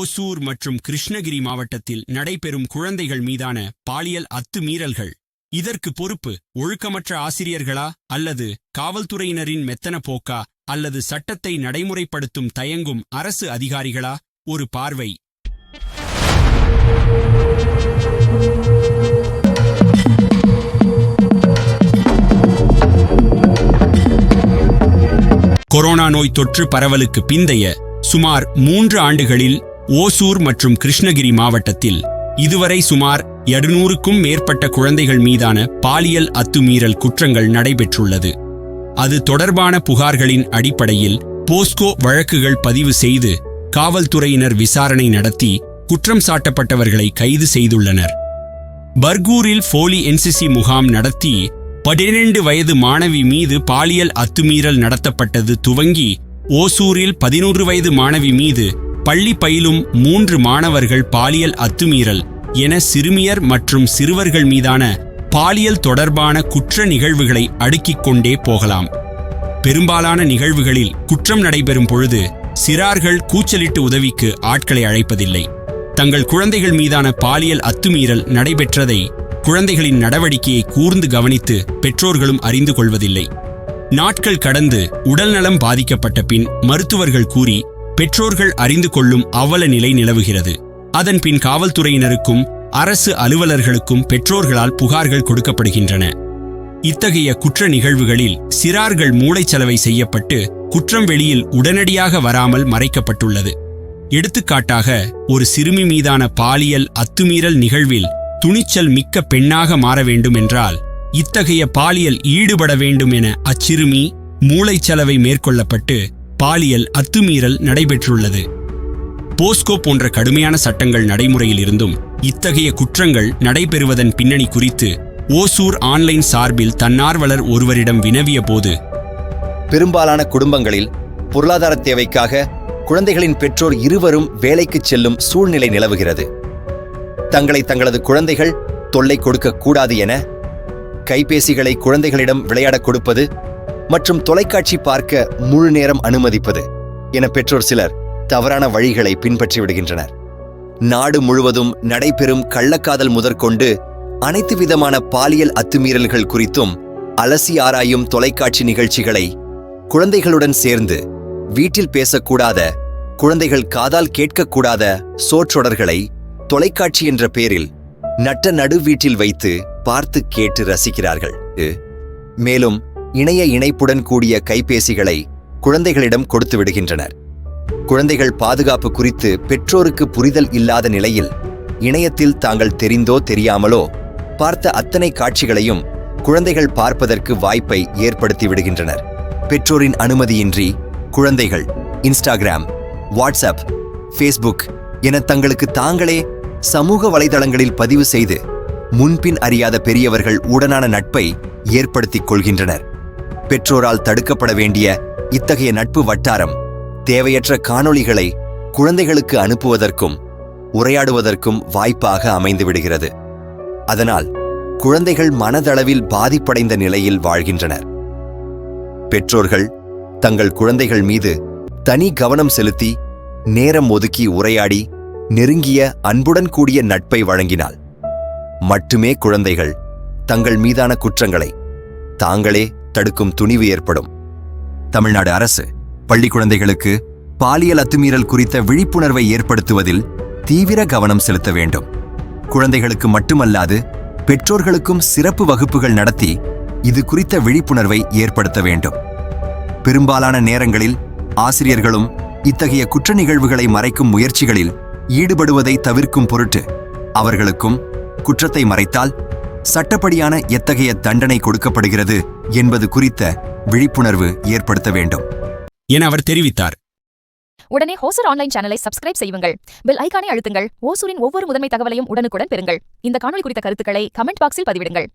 ஓசூர் மற்றும் கிருஷ்ணகிரி மாவட்டத்தில் நடைபெறும் குழந்தைகள் மீதான பாலியல் அத்துமீறல்கள். இதற்கு பொறுப்பு ஒழுக்கமற்ற ஆசிரியர்களா அல்லது காவல்துறையினரின் மெத்தன போக்கா அல்லது சட்டத்தை நடைமுறைப்படுத்தும் தயங்கும் அரசு அதிகாரிகளா? ஒரு பார்வை. கொரோனா நோய் தொற்று பரவலுக்கு பிந்தைய சுமார் மூன்று ஆண்டுகளில் ஓசூர் மற்றும் கிருஷ்ணகிரி மாவட்டத்தில் இதுவரை சுமார் இருநூறுக்கும் மேற்பட்ட குழந்தைகள் மீதான பாலியல் அத்துமீறல் குற்றங்கள் நடைபெற்றுள்ளது. அது தொடர்பான புகார்களின் அடிப்படையில் போஸ்கோ வழக்குகள் பதிவு செய்து காவல்துறையினர் விசாரணை நடத்தி குற்றம் சாட்டப்பட்டவர்களை கைது செய்துள்ளனர். பர்கூரில் போலி என்சிசி முகாம் நடத்தி பதினெண்டு வயது மாணவி மீது பாலியல் அத்துமீறல் நடத்தப்பட்டது துவங்கி ஓசூரில் பதினொன்று வயது மாணவி மீது பள்ளி பயிலும் மூன்று மாணவர்கள் பாலியல் அத்துமீறல் என சிறுமியர் மற்றும் சிறுவர்கள் மீதான பாலியல் தொடர்பான குற்ற நிகழ்வுகளை அடுக்கிக் கொண்டே போகலாம். பெரும்பாலான நிகழ்வுகளில் குற்றம் நடைபெறும் பொழுது சிறார்கள் கூச்சலிட்டு உதவிக்கு ஆட்களை அழைப்பதில்லை. தங்கள் குழந்தைகள் மீதான பாலியல் அத்துமீறல் நடைபெற்றதை குழந்தைகளின் நடவடிக்கையை கூர்ந்து கவனித்து பெற்றோர்களும் அறிந்து கொள்வதில்லை. நாட்கள் கடந்து உடல்நலம் பாதிக்கப்பட்ட பின் மருத்துவர்கள் கூறி பெற்றோர்கள் அறிந்து கொள்ளும் அவல நிலை நிலவுகிறது. அதன் பின் காவல்துறையினருக்கும் அரசு அலுவலர்களுக்கும் பெற்றோர்களால் புகார்கள் கொடுக்கப்படுகின்றன. இத்தகைய குற்ற நிகழ்வுகளில் சிறார்கள் மூளைச்சலவை செய்யப்பட்டு குற்றம் வெளியில் உடனடியாக வராமல் மறைக்கப்பட்டுள்ளது. எடுத்துக்காட்டாக ஒரு சிறுமி மீதான பாலியல் அத்துமீறல் நிகழ்வில் துணிச்சல் மிக்க பெண்ணாக மாற வேண்டுமென்றால் இத்தகைய பாலியல் ஈடுபட வேண்டும் என அச்சிறுமி மூளைச்சலவை மேற்கொள்ளப்பட்டு பாலியல் அத்துமீறல் நடைபெற்றுள்ளது. போஸ்கோ போன்ற கடுமையான சட்டங்கள் நடைமுறையில் இருந்தும் இத்தகைய குற்றங்கள் நடைபெறுவதன் பின்னணி குறித்து ஓசூர் ஆன்லைன் சார்பில் தன்னார்வலர் ஒருவரிடம் வினவிய போது பெரும்பாலான குடும்பங்களில் பொருளாதார தேவைக்காக குழந்தைகளின் பெற்றோர் இருவரும் வேலைக்கு செல்லும் சூழ்நிலை நிலவுகிறது. தங்களை தங்களது குழந்தைகள் தொல்லை கொடுக்க கூடாது என கைபேசிகளை குழந்தைகளிடம் விளையாடக் கொடுப்பது மற்றும் தொலைக்காட்சி பார்க்க முழு நேரம் அனுமதிப்பது என பெற்றோர் சிலர் தவறான வழிகளை பின்பற்றி விடுகின்றனர். நாடு முழுவதும் நடைபெறும் கள்ளக்காதல் முதற்கொண்டு அனைத்து விதமான பாலியல் அத்துமீறல்கள் குறித்தும் அலசி ஆராயும் தொலைக்காட்சி நிகழ்ச்சிகளை குழந்தைகளுடன் சேர்ந்து வீட்டில் பேசக்கூடாத குழந்தைகள் காதால் கேட்கக்கூடாத சோற்றொடர்களை தொலைக்காட்சி என்ற பெயரில் நட்ட நடு வீட்டில் வைத்து பார்த்து கேட்டு ரசிக்கிறார்கள். மேலும் இணைய இணைப்புடன் கூடிய கைபேசிகளை குழந்தைகளிடம் கொடுத்து விடுகின்றனர். குழந்தைகள் பாதுகாப்பு குறித்து பெற்றோருக்கு புரிதல் இல்லாத நிலையில் இணையத்தில் தாங்கள் தெரிந்தோ தெரியாமலோ பார்த்த அத்தனை காட்சிகளையும் குழந்தைகள் பார்ப்பதற்கு வாய்ப்பை ஏற்படுத்தி விடுகின்றனர். பெற்றோரின் அனுமதியின்றி குழந்தைகள் இன்ஸ்டாகிராம் வாட்ஸ்அப் ஃபேஸ்புக் என தங்களுக்கு தாங்களே சமூக வலைதளங்களில் பதிவு செய்து முன்பின் அறியாத பெரியவர்கள் உடனான நட்பை ஏற்படுத்திக் கொள்கின்றனர். பெற்றோரால் தடுக்கப்பட வேண்டிய இத்தகைய நட்பு வட்டாரம் தேவையற்ற காணொளிகளை குழந்தைகளுக்கு அனுப்புவதற்கும் உரையாடுவதற்கும் வாய்ப்பாக அமைந்து விடுகிறது. அதனால் குழந்தைகள் மனதளவில் பாதிப்படைந்த நிலையில் வாழ்கின்றனர். பெற்றோர்கள் தங்கள் குழந்தைகள் மீது தனி கவனம் செலுத்தி நேரம் ஒதுக்கி உரையாடி நெருங்கிய அன்புடன் கூடிய நட்பை வழங்கினால் மட்டுமே குழந்தைகள் தங்கள் மீதான குற்றங்களை தாங்களே தடுக்கும் துணிவு ஏற்படும். தமிழ்நாடு அரசு பள்ளி குழந்தைகளுக்கு பாலியல் அத்துமீறல் குறித்த விழிப்புணர்வை ஏற்படுத்துவதில் தீவிர கவனம் செலுத்த வேண்டும். குழந்தைகளுக்கு மட்டுமல்லாது பெற்றோர்களுக்கும் சிறப்பு வகுப்புகள் நடத்தி இது குறித்த விழிப்புணர்வை ஏற்படுத்த வேண்டும். பெரும்பாலான நேரங்களில் ஆசிரியர்களும் இத்தகைய குற்ற நிகழ்வுகளை மறைக்கும் முயற்சிகளில் ஈடுபடுவதை தவிர்க்கும் பொருட்டு அவர்களுக்கும் குற்றத்தை மறைத்தால் சட்டப்படியான எத்தகைய தண்டனை கொடுக்கப்படுகிறது என்பது குறித்த விழிப்புணர்வு ஏற்படுத்த வேண்டும். என அவர் தெரிவித்தார். உடனே ஹோசர் ஆன்லைன் சேனலை சப்ஸ்கிரைப் செய்யுங்கள். பெல் ஐகானை அழுத்துங்கள். ஓசூரின் ஒவ்வொரு முதன்மை தகவலையும் உடனுக்குடன் பெறுங்கள். இந்த காணொளி குறித்த கருத்துக்களை கமெண்ட் பாக்ஸில் பதிவிடுங்கள்.